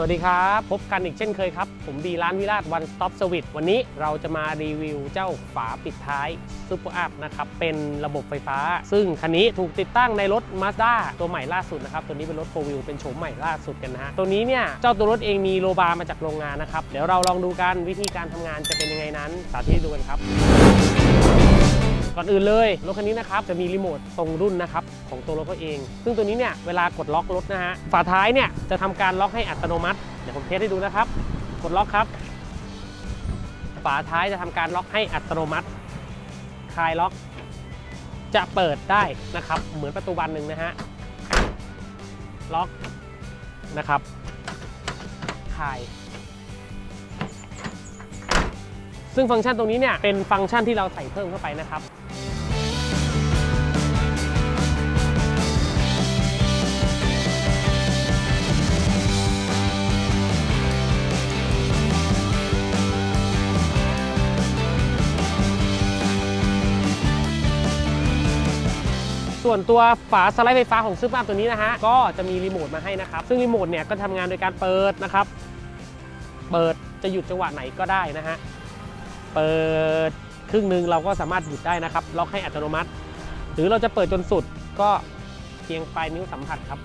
วัสดีครับ พบกันอีกเช่นเคยครับ ผมบีร้านวิราชวันสต็อปสวิตวันนี้เราจะมารีวิวเจ้าฝาปิดท้ายซูเปอร์อัพนะครับ เป็นระบบไฟฟ้า ซึ่งคันนี้ถูกติดตั้งในรถ Mazda ตัวใหม่ล่าสุดนะครับ ตัวนี้เป็นรถโฟวิวเป็นโฉมใหม่ล่าสุดกันนะฮะ ตัวนี้เนี่ย เจ้าตัวรถเองมีโลบาร์มาจากโรงงานนะครับ เดี๋ยวเราลองดูกันวิธีการทำงานจะเป็นยังไงนั้น สาธิตดูกันครับ ก่อนอื่นเลยรถคันนี้นะครับจะมีรีโมทตรงรุ่นนะครับของตัวรถเขาเอง ซึ่งตัวนี้เนี่ยเวลากดล็อกรถนะฮะฝาท้ายเนี่ยจะทำการล็อกให้อัตโนมัติเดี๋ยวผมเทสให้ดูนะครับ กดล็อกครับ ฝาท้ายจะทำการล็อกให้อัตโนมัติคลายล็อก จะเปิดได้นะครับ เหมือนประตูบานหนึ่งนะฮะล็อกนะครับคลาย ซึ่งฟังก์ชันตรงนี้เนี่ยเป็นฟังก์ชันที่เราใส่เพิ่มเข้าไปนะครับส่วนตัวฝาสไลด์ไฟฟ้าของซูเปอร์อัพตัวนี้นะฮะ ก็จะมีรีโมทมาให้นะครับ ซึ่งรีโมทเนี่ยก็ทำงานโดยการเปิดนะครับ เปิดจะหยุดจังหวะไหนก็ได้นะฮะ เปิดครึ่งหนึ่งเราก็สามารถหยุดได้นะครับ ล็อกให้อัตโนมัติ หรือเราจะเปิดจนสุดก็เพียงปลายนิ้วสัมผัสครับ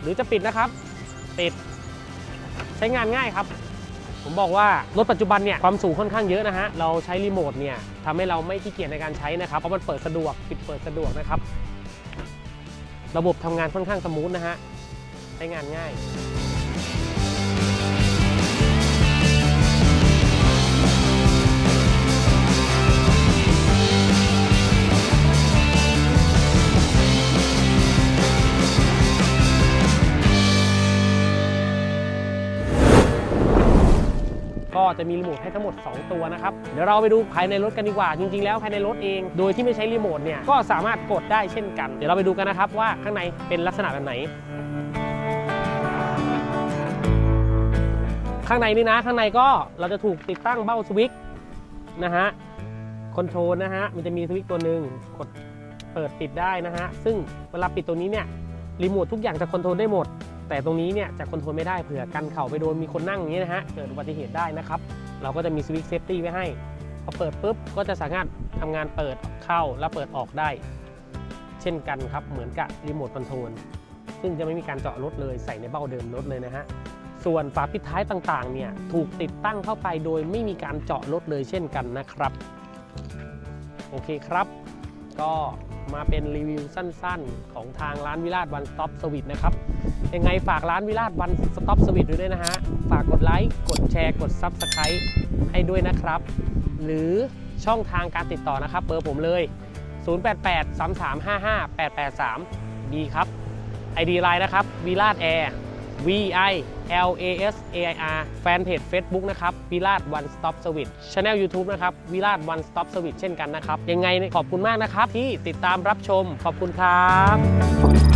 หรือจะปิดนะครับปิดใช้งานง่ายครับ ผมบอกว่ารถปัจจุบันเนี่ยความสูงค่อนข้างเยอะนะฮะ เราใช้รีโมทเนี่ยทำให้เราไม่ขี้เกียจในการใช้นะครับ เพราะมันเปิดสะดวกปิดเปิดสะดวกนะครับ ระบบทำงานค่อนข้างสมูทนะฮะ ใช้งานง่าย ก็จะมีรีโมทให้ทั้งหมด 2 ตัวนะครับ เดี๋ยวเราไปดูภายในรถกันดีกว่า จริง ๆ แล้วภายในรถเอง โดยที่ไม่ใช้รีโมทเนี่ยก็สามารถกดได้เช่นกัน เดี๋ยวเราไปดูกันนะครับว่าข้างในเป็นลักษณะแบบไหนข้างในนี่นะ ข้างในก็เราจะถูกติดตั้งเบ้าสวิตช์นะฮะคอนโทรลนะฮะมันจะมีสวิตช์ตัวหนึ่งกดเปิดปิดได้นะฮะซึ่งเวลาปิดตัวนี้เนี่ยรีโมททุกอย่างจะคอนโทรลได้หมด แต่ตรงนี้เนี่ยจะคอนโทรลไม่ได้เผื่อกันเข่าไปโดนมีคนนั่งอย่างนี้นะฮะเกิดอุบัติเหตุได้นะครับ เราก็จะมีสวิตช์เซฟตี้ไว้ให้ พอเปิดปุ๊บก็จะสามารถทำงานเปิดเข้าและเปิดออกได้ เช่นกันครับเหมือนกับรีโมทคอนโทรลซึ่งจะไม่มีการเจาะรถเลยใส่ในเบ้าเดิมรถเลยนะฮะส่วนฝาปิดท้ายต่างๆเนี่ยถูกติดตั้งเข้าไปโดยไม่มีการเจาะรถเลยเช่นกันนะครับ โอเคครับ ก็ มาเป็นรีวิวสั้นๆ ของทางร้านวิราชวันสต็อปสวิตนะครับ ยังไงฝากร้านวิราชวันสต็อปสวิตด้วยนะฮะ ฝากกดไลค์ กดแชร์ กดซับสไครต์ให้ด้วยนะครับ หรือช่องทางการติดต่อนะครับ เบอร์ผมเลย 088 3355 883 ดีครับ ID ไลน์นะครับวิราชแอร์ V I L A S A I R แฟนเพจ Facebook นะครับวิราช One Stop Service Channel YouTube นะครับวิราช One Stop Service เช่นกันนะครับ ยังไงขอบคุณมากนะครับที่ติดตามรับชมขอบคุณครับ